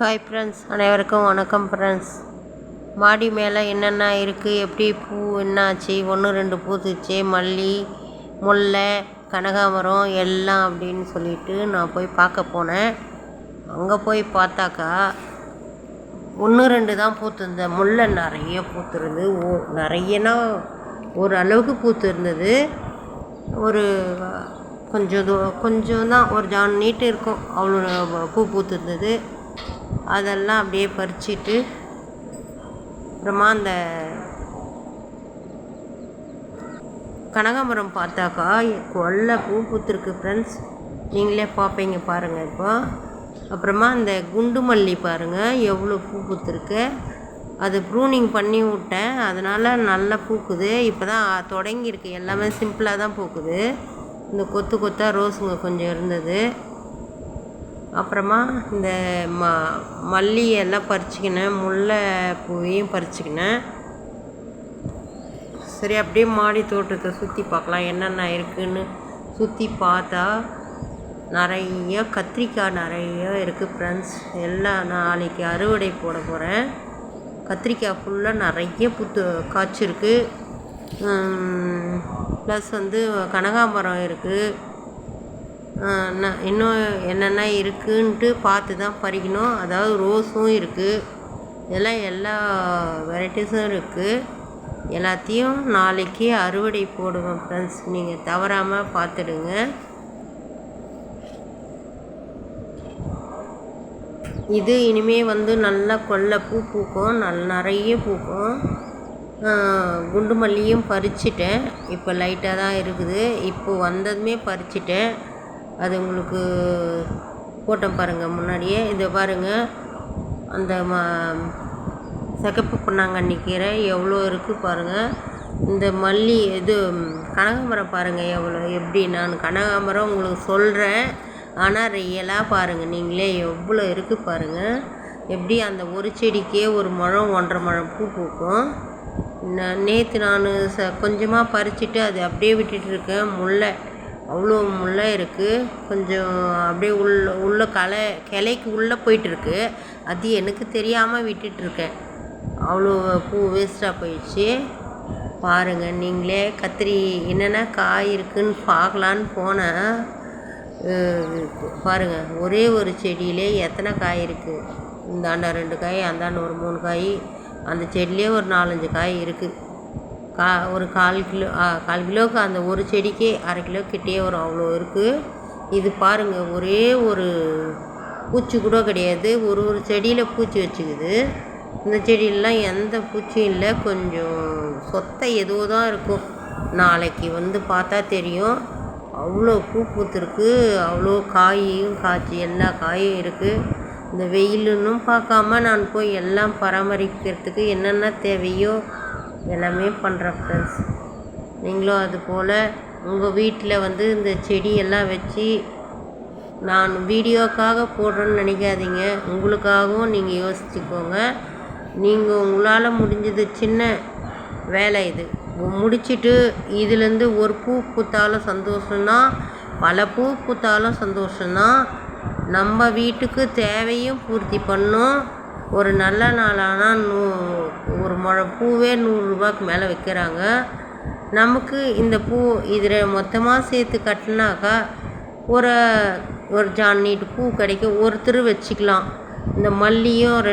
Hi friends அனைவருக்கும் வணக்கம் friends மாடி மேலே என்னென்ன இருக்குது எப்படி பூ என்னாச்சு? ஒன்று ரெண்டு பூத்துச்சு மல்லி முல்லை கனகாமரம் எல்லாம் அப்படின்னு சொல்லிட்டு நான் போய் பார்க்க போனேன். அங்கே போய் பார்த்தாக்கா ஒன்று ரெண்டு தான் பூத்துருந்த முல்லை நிறைய பூத்துருந்து ஓ நிறையனா ஒரு அளவுக்கு பூத்துருந்தது. ஒரு கொஞ்சம் தூ கொஞ்சம் தான் ஒரு ஜான் நீட்டு இருக்கும். அவ்வளோ பூ பூத்துருந்தது. அதெல்லாம் அப்படியே பறிச்சிட்டு அப்புறமா அந்த கனகாமரம் பார்த்தாக்கா கொள்ளை பூ பூத்துருக்கு ஃப்ரெண்ட்ஸ் நீங்களே பார்ப்பீங்க பாருங்கள் இப்போ. அப்புறமா அந்த குண்டு மல்லி பாருங்கள் எவ்வளோ பூ பூத்துருக்கு. அது ப்ரூனிங் பண்ணி விட்டேன். அதனால் நல்லா பூக்குது. இப்போ தான் தொடங்கியிருக்கு. எல்லாமே சிம்பிளாக தான் பூக்குது. இந்த கொத்து கொத்தாக ரோஸுங்க கொஞ்சம் இருந்தது. அப்புறமா இந்த ம மல்லி எல்லாம் பறிச்சுக்கினேன் முல்லை பூவையும் பறிச்சுக்கினேன். சரி அப்படியே மாடி தோட்டத்தை சுற்றி பார்க்கலாம் என்னென்ன இருக்குதுன்னு சுற்றி பார்த்தா நிறைய கத்திரிக்காய் நிறைய இருக்குது ஃப்ரெண்ட்ஸ் எல்லாம் நாளைக்கு அறுவடை போட போகிறேன் கத்திரிக்காய் ஃபுல்லாக நிறைய புத்து காய்ச்சிருக்கு. ப்ளஸ் வந்து கனகாம்பரம் இருக்குது இன்னும் என்னென்ன இருக்குன்ட்டு பார்த்து தான் பறிக்கணும் அதாவது ரோஸும் இருக்குது இதெல்லாம் எல்லா வெரைட்டிஸும் இருக்குது எல்லாத்தையும் நாளைக்கு அறுவடை போடுவேன் ஃப்ரெண்ட்ஸ் நீங்கள் தவறாமல் பார்த்துடுங்க. இது இனிமேல் வந்து நல்லா கொல்லை பூ பூக்கும். நல் நிறைய பூக்கும். குண்டு மல்லியும் பறிச்சிட்டேன். இப்போ லைட்டாக தான் இருக்குது. இப்போ வந்ததுமே பறிச்சிட்டேன். அது உங்களுக்கு போட்டேன் பாருங்கள் முன்னாடியே. இதை பாருங்கள் அந்த மா சிகப்பு பொன்னாங்கண்ணி கீரை எவ்வளோ இருக்குது பாருங்கள் இந்த மல்லி இது கனகாம்பரம் பாருங்கள் எவ்வளோ எப்படி நான் கனகாம்பரம் உங்களுக்கு சொல்கிறேன் ஆனால் ரியலாக பாருங்கள் நீங்களே எவ்வளோ இருக்குது பாருங்கள் எப்படி அந்த ஒரு செடிக்கே ஒரு முழம் ஒன்றரை முழம் பூ பூக்கும். நேற்று நான் ச கொஞ்சமாக பறிச்சுட்டு அது அப்படியே விட்டுட்டு இருக்கேன் முல்லை. அவ்வளோ முல்லை இருக்குது கொஞ்சம் அப்படியே உள்ள உள்ள களை கிளைக்கு உள்ளே போயிட்டுருக்கு. அது எனக்கு தெரியாமல் விட்டுட்ருக்கேன் அவ்வளோ பூ வேஸ்ட்டாக போயிடுச்சு. பாருங்கள் நீங்களே கத்திரி என்னென்ன காய் இருக்குதுன்னு பார்க்கலான்னு போனேன். பாருங்கள் ஒரே ஒரு செடியிலே எத்தனை காய் இருக்குது இந்தாண்ட ரெண்டு காய் அந்தாண்ட ஒரு மூணு காய் அந்த செடியிலே ஒரு நாலஞ்சு காய் இருக்குது கா ஒரு கால் கிலோ கால் கிலோவுக்கு அந்த ஒரு செடிக்கே அரை கிலோ கிட்டே வரும். அவ்வளோ இருக்குது இது பாருங்கள் ஒரே ஒரு பூச்சி கூட கிடையாது. ஒரு ஒரு செடியில் பூச்சி வச்சுக்குது. இந்த செடியிலலாம் எந்த பூச்சியும் இல்லை. கொஞ்சம் சொத்தை ஏதோ தான் இருக்கும். நாளைக்கு வந்து பார்த்தா தெரியும். அவ்வளோ பூ பூத்துருக்கு. அவ்வளோ காயும் காய்ச்சி எல்லா காயும் இருக்குது இந்த வெயிலுன்னு பார்க்காம நான் போய் எல்லாம் பராமரிக்கிறதுக்கு என்னென்ன தேவையோ எல்லாமே பண்ணுறேன் ஃப்ரெண்ட்ஸ் நீங்களும் அது போல் உங்கள் வீட்டில் வந்து இந்த செடியெல்லாம் வச்சு நான் வீடியோக்காக போடுறேன்னு நினைக்காதீங்க. உங்களுக்காகவும் நீங்கள் யோசிச்சுக்கோங்க. நீங்கள் உங்களால் முடிஞ்சது சின்ன வேலை இது. முடிச்சுட்டு இதுலேருந்து ஒரு பூ பூத்தாலும் சந்தோஷம்னா பல பூ பூத்தாலும் சந்தோஷம்னா நம்ம வீட்டுக்கு தேவையும் பூர்த்தி பண்ணும். ஒரு நல்ல நாளானால் நூ ஒரு முழம் பூவே நூறுரூபாய்க்கு மேலே விற்கிறாங்க நமக்கு இந்த பூ இதில் மொத்தமாக சேர்த்து கட்டினாக்கா ஒரு ஒரு ஜான் நீட்டு பூ கிடைக்கும் ஒருத்தர் வச்சுக்கலாம். இந்த மல்லியும் ரெண்டு